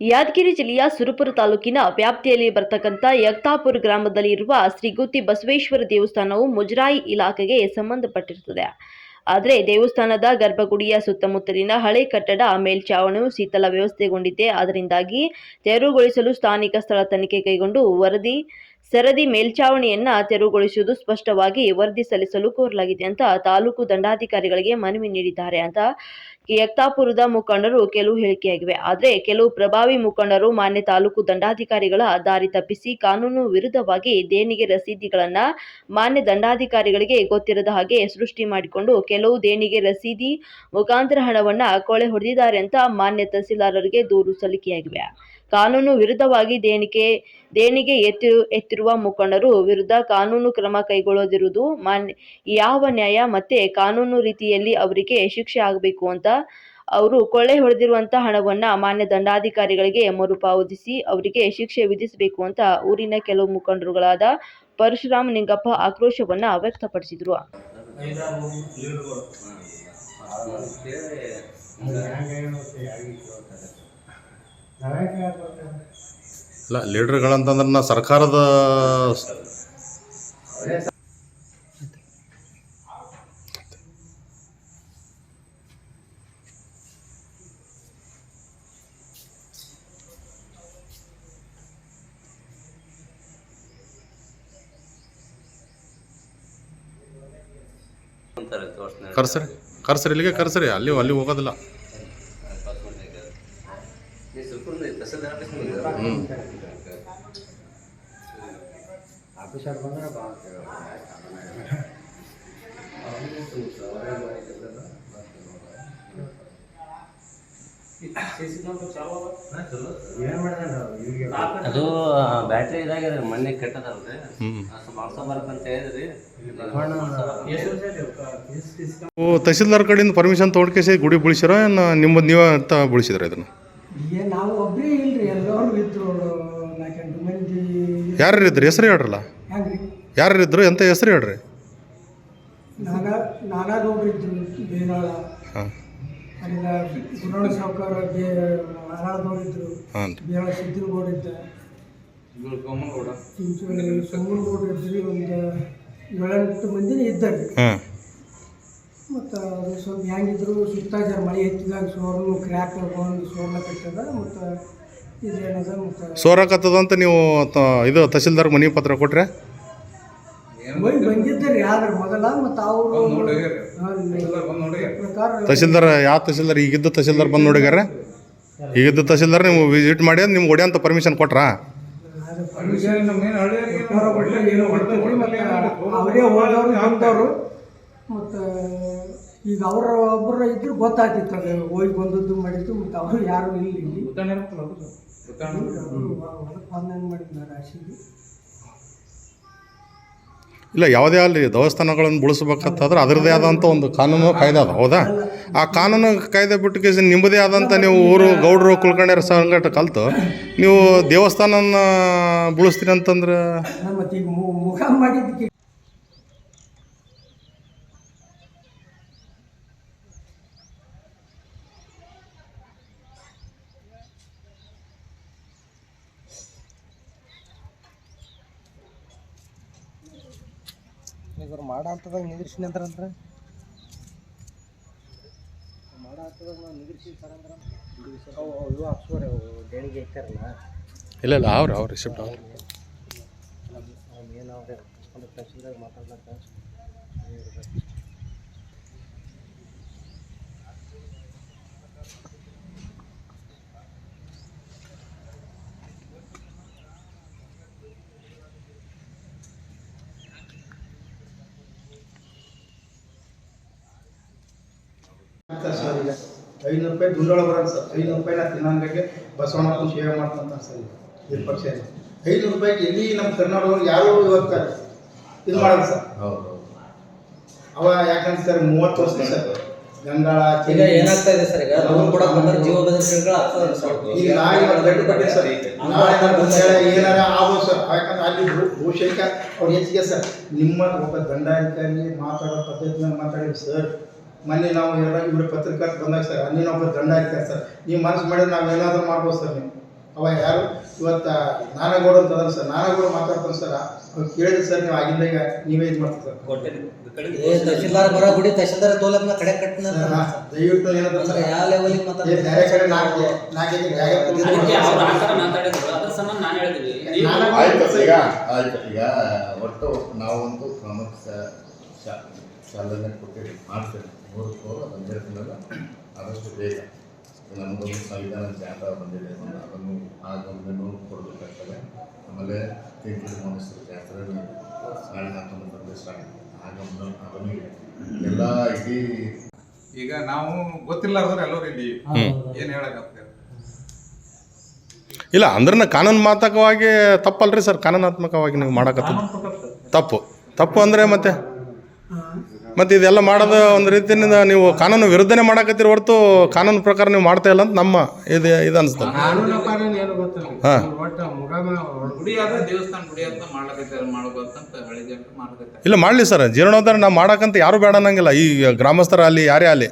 ಯಾದಗಿರಿ ಜಿಲ್ಲೆಯ ಸುರಪುರ ತಾಲೂಕಿನ ವ್ಯಾಪ್ತಿಯಲ್ಲಿ ಬರತಕ್ಕಂಥ ಯಕ್ತಾಪುರ್ ಗ್ರಾಮದಲ್ಲಿ ಇರುವ ಶ್ರೀ ಗುತ್ತಿ ಬಸವೇಶ್ವರ ದೇವಸ್ಥಾನವು ಮುಜರಾಯಿ ಇಲಾಖೆಗೆ ಸಂಬಂಧಪಟ್ಟಿರುತ್ತದೆ. ಆದರೆ ದೇವಸ್ಥಾನದ ಗರ್ಭಗುಡಿಯ ಸುತ್ತಮುತ್ತಲಿನ ಹಳೆ ಕಟ್ಟಡ ಮೇಲ್ಛಾವಣಿ ಶೀತಲ ವ್ಯವಸ್ಥೆಗೊಂಡಿದೆ. ಅದರಿಂದಾಗಿ ತೆರವುಗೊಳಿಸಲು ಸ್ಥಾನಿಕ ಸ್ಥಳ ತನಿಖೆ ಕೈಗೊಂಡು ವರದಿ ಸರದಿ ಮೇಲ್ಛಾವಣಿಯನ್ನ ತೆರವುಗೊಳಿಸುವುದು ಸ್ಪಷ್ಟವಾಗಿ ವರದಿ ಸಲ್ಲಿಸಲು ಕೋರಲಾಗಿದೆ ಅಂತ ತಾಲೂಕು ದಂಡಾಧಿಕಾರಿಗಳಿಗೆ ಮನವಿ ನೀಡಿದ್ದಾರೆ ಅಂತ ಯಕ್ತಾಪುರದ ಮುಖಂಡರು ಕೆಲವು ಹೇಳಿಕೆಯಾಗಿವೆ. ಆದರೆ ಕೆಲವು ಪ್ರಭಾವಿ ಮುಖಂಡರು ಮಾನ್ಯ ತಾಲೂಕು ದಂಡಾಧಿಕಾರಿಗಳ ದಾರಿ ತಪ್ಪಿಸಿ ಕಾನೂನು ವಿರುದ್ಧವಾಗಿ ದೇಣಿಗೆ ರಸೀದಿಗಳನ್ನ ಮಾನ್ಯ ದಂಡಾಧಿಕಾರಿಗಳಿಗೆ ಗೊತ್ತಿರದ ಹಾಗೆ ಸೃಷ್ಟಿ ಮಾಡಿಕೊಂಡು ಕೆಲವು ದೇಣಿಗೆ ರಸೀದಿ ಮುಖಾಂತರ ಹಣವನ್ನ ಕೊಳೆ ಹೊಡೆದಿದ್ದಾರೆ ಅಂತ ಮಾನ್ಯ ತಹಸೀಲ್ದಾರರಿಗೆ ದೂರು ಸಲ್ಲಿಕೆಯಾಗಿವೆ. ಕಾನೂನು ವಿರುದ್ಧವಾಗಿ ದೇಣಿಗೆ ದೇಣಿಗೆ ಎತ್ತಿ ಎತ್ತಿರುವ ಮುಖಂಡರು ವಿರುದ್ಧ ಕಾನೂನು ಕ್ರಮ ಕೈಗೊಳ್ಳದಿರುವುದು ಮಾನ್ಯ ಯಾವ ನ್ಯಾಯ ಮತ್ತೆ ಕಾನೂನು ರೀತಿಯಲ್ಲಿ ಅವರಿಗೆ ಶಿಕ್ಷೆ ಆಗಬೇಕು ಅಂತ ಅವರು ಕೊಳ್ಳೆ ಹೊಡೆದಿರುವಂಥ ಹಣವನ್ನ ಮಾನ್ಯ ದಂಡಾಧಿಕಾರಿಗಳಿಗೆ ಮರುಪಾವತಿಸಿ ಅವರಿಗೆ ಶಿಕ್ಷೆ ವಿಧಿಸಬೇಕು ಅಂತ ಊರಿನ ಕೆಲವು ಮುಖಂಡರುಗಳಾದ ಪರಶುರಾಮ್ ನಿಂಗಪ್ಪ ಆಕ್ರೋಶವನ್ನ ವ್ಯಕ್ತಪಡಿಸಿದ್ರು. ಐದಾರು ಲೀಡ್ರ್ಗಳಂತಂದ್ರೆ ನಾ ಸರ್ಕಾರದ ಕರ್ಸ್ರಿ ಕರ್ಸ್ರಿ ಇಲ್ಲಿಗೆ ಕರ್ಸ್ರಿ ಅಲ್ಲಿ ಅಲ್ಲಿ ಹೋಗೋದಿಲ್ಲ. ಆಫೀಸರ್ ಬಂದ್ರೆ ಭಾಳ ಅದು ಬ್ಯಾಟ್ರಿ ಇದಾಗ್ಯದ ಮೊನ್ನೆ ಕೆಟ್ಟದಲ್ರಿ. ಹ್ಞೂ ಮಾಡ್ಸೋಬಾರದು ಅಂತ ಹೇಳಿದ್ರಿ. ತಹಸೀಲ್ದಾರ್ ಕಡೆಯಿಂದ ಪರ್ಮಿಷನ್ ತೊಗೊಂಡ್ಕೇಸಿ ಗುಡಿ ಬುಳಿಸಿರ ನಿಮ್ಮದು ನಿಮ್ಮ ನೀವೇ ಅಂತ ಬಿಳಿಸಿದ್ರ ಇದನ್ನ? ನಾವು ಒಬ್ಬರೇ ಇಲ್ರಿ ಎಲ್ಲರೂ ಇದ್ರು ಯಾರು ಇದ್ರಿ ಹೆಸರು ಹೇಳ್ರಲ್ಲ? ಹೆಂಗ್ರಿ ಯಾರು ಇದ್ರು ಎಂತ ಹೆಸರು ಹೇಳ್ರಿ? ನಾನಾ ನಾನಾಗೌಡ್ರು ಇದ್ರು ಬೇನಾಳ ಹಾಂ. ಅಲ್ಲಿಂದ ಗುರುಣ ಸಾವುಕಾರ ಬೇ ಹಾಂ ಇದ್ದ. ಚಿಂಚೋಳಿ ಇದ್ರಿ ಒಂದು ಏಳೆಂಟು ಮಂದಿ ಇದ್ದಾರೆ. ಹಾಂ. ಮತ್ತು ಅದು ಸ್ವಲ್ಪ ಹೆಂಗಿದ್ರು ಸುತ್ತ ಜರ ಮಳೆ ಹೆಚ್ಚಿದಾಗ ಸೋರ್ನು ಕ್ರ್ಯಾಕ್ ಬಂದು ಕಟ್ಟದ. ಮತ್ತು ಸೋರಾಕತ್ತದಂತ ನೀವು ತ- ಇದು ತಹಸೀಲ್ದಾರ್ ಮನೆ ಪತ್ರ ಕೊಟ್ರೆ? ಬಂದು ಬಂದಿದ್ದಾರೆ ಯಾರು? ಮೊದಲ ಮತ್ತು ಅವರು ಪ್ರಕಾರ ತಹಸೀಲ್ದಾರ್ ಯಾವ ತಹಸೀಲ್ದಾರ್? ಈಗಿದ್ದ ತಹಸೀಲ್ದಾರ್ ಬಂದು ನೋಡಿಗಾರ ಈಗಿದ್ದ ತಹಸೀಲ್ದಾರ್ ನೀವು ವಿಸಿಟ್ ಮಾಡಿ ನಿಮ್ಗೆ ಒಡೆಯಂತ ಪರ್ಮಿಷನ್ ಕೊಟ್ರಾ? ಅವರೇ ಹೋದವರು ಬಂದವರು. ಮತ್ತು ಈಗ ಅವರ ಒಬ್ಬರು ಇದ್ರು ಗೊತ್ತಾಗ್ತಿತ್ತು ಅದು ಹೋಗಿ ಬಂದದ್ದು ಮಾಡಿದ್ದು ಮತ್ತು ಅವರು ಯಾರು ಇಲ್ಲ ಇಲ್ಲ, ಯಾವುದೇ ಅಲ್ಲಿ ದೇವಸ್ಥಾನಗಳನ್ನು ಬಳಸ್ಬೇಕಂತಂದ್ರೆ ಅದರದೇ ಆದಂಥ ಒಂದು ಕಾನೂನು ಕಾಯ್ದೆ ಅದ, ಹೌದಾ? ಆ ಕಾನೂನು ಕಾಯ್ದೆ ಬಿಟ್ಟು ನಿಮ್ಮದೇ ಆದಂಥ ನೀವು ಊರು, ಗೌಡರು, ಕುಲ್ಕರ್ಣಿಯರ ಸಂಘಟ ಕಲ್ತು, ನೀವು ದೇವಸ್ಥಾನನ ಬಳಸ್ತೀನಿ ಅಂತಂದ್ರೆ? ಮಾಡ ಇವ್ರು ಮಾಡೋ ಹಂತದಾಗ ನಿಂದ್ರಿಸಿ ನಿಂದ್ರಂದ್ರೆ ಮಾಡೋ ಹಂತದಾಗ ನಾವು ನಿಂದ್ರಿಸಿ ಸರ್ ಅಂದ್ರೆ? ಅವು ಅವು ಇವು ಹಾಕ್ಸೋರಿ ಅವು ದೇಣಿಗೆ ಇಲ್ಲ ಇಲ್ಲ ಅವ್ರಿ ಅವ್ರು ರಿಸಿಪ್ಟ್ ಅವ್ರ. ಅವ್ನು ಏನು ಅವ್ರೆ ಒಂದು ಮಾತಾಡ್ಲಕ್ಕ? ಸರ್ ಈಗ ಐನೂರು ರೂಪಾಯಿ ದುಂಡೋಳ ಬರೋದು ಸರ್. ಐನೂರು ಸೇವೆ ಸರ್ ಇದು ಪಕ್ಷ ಐನೂರು ರೂಪಾಯಿಗೆ ಎಲ್ಲಿ ನಮ್ಮ ಯಾರು ಇವತ್ತು ಇದು ಮಾಡೋದು ಸರ್. ಅವ ಯಾಕಂದ್ರೆ ಸರ್ ಮೂವತ್ತು ವರ್ಷ ಸರ್. ಗಂಗಾಳ ಈಗ ಏನಾಗ್ತಾ ಇದೆ ಸರ್? ಈಗ ಲೋನ್ ಕೂಡ ಬಂದ್ರೆ ಜೀವ ಈಗ ನಾಳೆ ಗಂಟೆ ಸರ್. ನಾಳೆ ಏನಾರ ಸರ್. ಯಾಕಂದ್ರೆ ಅಲ್ಲಿ ಅವ್ರು ಹೆಚ್ಚಿಗೆ ಸರ್. ನಿಮ್ಮ ಒಬ್ಬ ದಂಡಾಧಿಕಾರಿ ಮಾತಾಡೋ ಪದ್ಧತಿ ಮಾತಾಡಿ ಸರ್. ಮೊನ್ನೆ ನಾವು ಎಲ್ಲ ಇವರು ಪತ್ರಕರ್ತ ಬಂದಾಗ ಸರ್ ಅಲ್ಲಿ ದಂಡ ಇರ್ತಾರೆ ಸರ್. ನೀವು ಮನಸ್ಸು ಮಾಡಿದ್ರೆ ನಾವು ಏನಾದರೂ ಮಾಡ್ಬೋದು ಸರ್ ನೀವು. ಅವ ಯಾರು? ಇವತ್ತು ನಾನಗೌಡ ಅಂತ ಅದಾನ ಸರ್. ನಾನಗೌಡ ಮಾತಾಡ್ತಾನೆ ಸರ್. ಅವ್ರು ಕೇಳಿದ್ರೆ ಸರ್ ನೀವು ಆಗಿಂದಾಗ ನೀವೇ ಇದು ಮಾಡ್ತೀರಿ ಸರ್. ಏ ತಹಶೀಲ್ದಾರ್ ಬರೋ ಗುಡಿ ತಹಶೀಲ್ದಾರ್ ತೋಲಪ್ನ ಕಡೆ ಕಟ್ಟಿನ ದಯವಿಟ್ಟು ಏನಂತ ಸರ್. ಯಾವ ಲೆವೆಲಿಗೆ ಮಾತಾಡ್ತಾರೆ? ಬೇರೆ ಕಡೆ ನಾಲ್ಕು ನಾನು ನಾನಗೌಡ ಆಯ್ತು ಸರ್, ಈಗ ಆಯ್ತು. ಈಗ ಒಟ್ಟು ನಾವೊಂದು ಪ್ರಮುಖ ಶ- ಕೊಟ್ಟಿರಿ ಮಾಡ್ತೇನೆ. ಮೂರು ಬಂದಿರ್ತೀನಲ್ಲ ಅದನ್ನು ಹೇಳ್ತೀನಲ್ಲ ಆದಷ್ಟು ಬೇಗ. ನಮ್ಮದು ಸಂವಿಧಾನ ಜಾಥಾ ಬಂದಿದೆ ಅದನ್ನು ಆಗೊಂದು ನೋವು ಕೊಡಬೇಕಾಗ್ತದೆ. ಆಮೇಲೆ ತಿಂಗಳು ಮನಸ್ಸು ಜಾತ್ರೆ ನಾಳೆ ಹತ್ತೊಂಬತ್ತರಲ್ಲಿ ಸ್ಟಾರ್ಟ್ ಆಗಮನ ಅದನ್ನು ಇದೆ. ಎಲ್ಲ ಇಡೀ ಈಗ ನಾವು ಗೊತ್ತಿಲ್ಲಾರ್ದ್ರೆ ಎಲ್ಲರೂ ಇಲ್ಲಿ ಏನು ಹೇಳಕ್ಕಾಗ್ತದೆ? ಇಲ್ಲ ಅಂದ್ರೆ ಕಾನೂನಾತ್ಮಕವಾಗಿ ತಪ್ಪಲ್ರಿ ಸರ್. ಕಾನೂನಾತ್ಮಕವಾಗಿ ನೀವು ಮಾಡಕತ್ತ ತಪ್ಪು. ತಪ್ಪು ಅಂದರೆ ಮತ್ತೆ? ಮತ್ತೆ ಇದೆಲ್ಲ ಮಾಡೋದು ಒಂದು ರೀತಿಯಿಂದ ನೀವು ಕಾನೂನು ವಿರುದ್ಧನೇ ಮಾಡಕತ್ತೀರಿ ಹೊರತು ಕಾನೂನು ಪ್ರಕಾರ ನೀವು ಮಾಡ್ತಾ ಇಲ್ಲ ಅಂತ ನಮ್ಮ ಇದು ಇದು ಅನಿಸ್ತದೆ. ಹಾಂ. ಇಲ್ಲ ಮಾಡಲಿ ಸರ್. ಜೀರ್ಣೋದ್ಧಾರ ನಾವು ಮಾಡಕ್ಕಂತ ಯಾರು ಬೇಡ ಅನ್ನಂಗಿಲ್ಲ. ಈ ಗ್ರಾಮಸ್ಥರ ಅಲ್ಲಿ ಯಾರೇ ಅಲ್ಲಿ.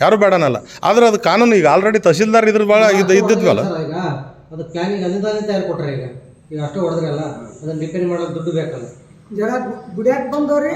ಯಾರು ಬೇಡನಲ್ಲ. ಅನ್ನಲ್ಲ ಆದ್ರೆ ಅದು ಕಾನೂನು ಈಗ ಆಲ್ರೆಡಿ ತಹಶೀಲ್ದಾರ್ ಇದ್ರ ಭಾಳ ಇದು ಇದ್ದಿದ್ವಲ್ಲ. ಸರ್, ಈಗ. ಅದು ಪ್ಲಾನಿಂಗ್ ಅನುದಾನ ತಯಾರು ಕೊಟ್ರೆ ಈಗ. ಈಗ ಅಷ್ಟು ಹೊಡೆದ್ರಲ್ಲ ಅದನ್ನ ರಿಪೇರಿ ಮಾಡೋದು ದುಡ್ಡು ಬೇಕಲ್ಲ. ಜನ ಗುಡಿಯಾಗ ಬಂದವ್ರಿ.